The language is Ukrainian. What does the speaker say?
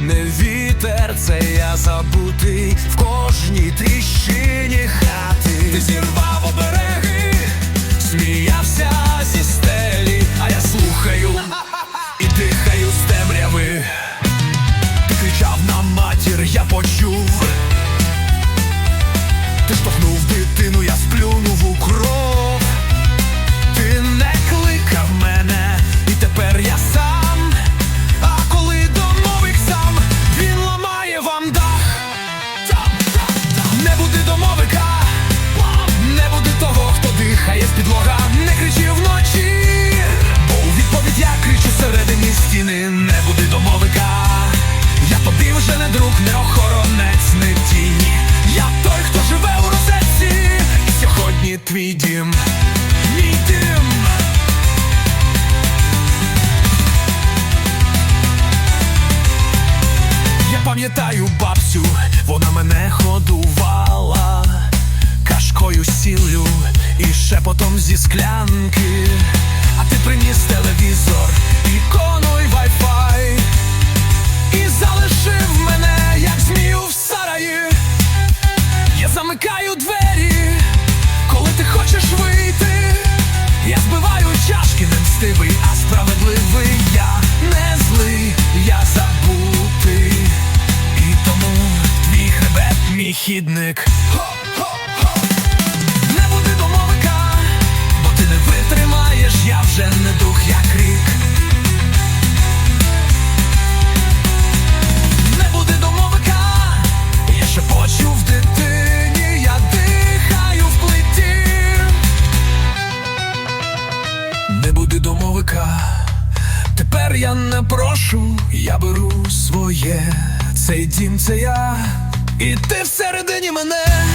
не вітер, це я забутий в кожній тріщині. Не буде домовика, пам'ятаю бабцю, вона мене годувала кашкою сіллю і шепотом зі склянки. Хребет, мій хідник. Хо-хо-хо. Не буде домовика, бо ти не витримаєш, я вже не дух, як рік. Не буде домовика, я ще почув в дитині, я дихаю в плиті. Не буде домовика, тепер я не прошу, я беру своє. Цей дім це я, і ти всередині мене.